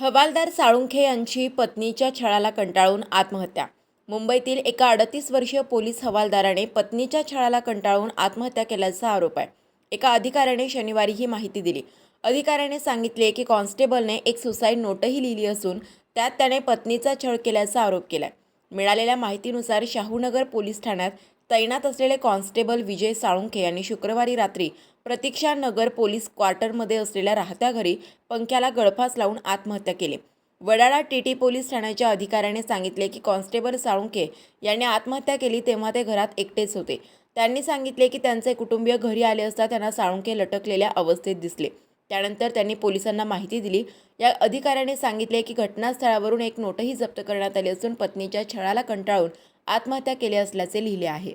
हवालदार साळुंखे यांची पत्नीच्या छळाला कंटाळून आत्महत्या. मुंबईतील एका अडतीस वर्षीय पोलीस हवालदाराने पत्नीच्या छळाला कंटाळून आत्महत्या केल्याचा आरोप आहे. एका अधिकाऱ्याने शनिवारी ही माहिती दिली. अधिकाऱ्याने सांगितले की कॉन्स्टेबलने एक सुसाईड नोटही लिहिली असून त्यात त्याने पत्नीचा छळ केल्याचा आरोप केलाय. मिळालेल्या माहितीनुसार शाहूनगर पोलीस ठाण्यात तैनात असलेले कॉन्स्टेबल विजय साळुंखे यांनी शुक्रवारी रात्री प्रतीक्षा नगर पोलीस क्वार्टरमध्ये असलेल्या राहत्या घरी पंख्याला गळफास लावून आत्महत्या केली. वडाळा टी टी पोलीस ठाण्याच्या अधिकाऱ्याने सांगितले की कॉन्स्टेबल साळुंखे यांनी आत्महत्या केली तेव्हा ते घरात एकटेच होते. त्यांनी सांगितले की त्यांचे कुटुंबीय घरी आले असता त्यांना साळुंखे लटकलेल्या अवस्थेत दिसले. त्यानंतर त्यांनी पोलिसांना माहिती दिली. या अधिकाऱ्याने सांगितले की घटनास्थळावरून एक नोटही जप्त करण्यात आली असून पत्नीच्या छळाला कंटाळून आत्महत्या केली असल्याचे लिहिले आहे.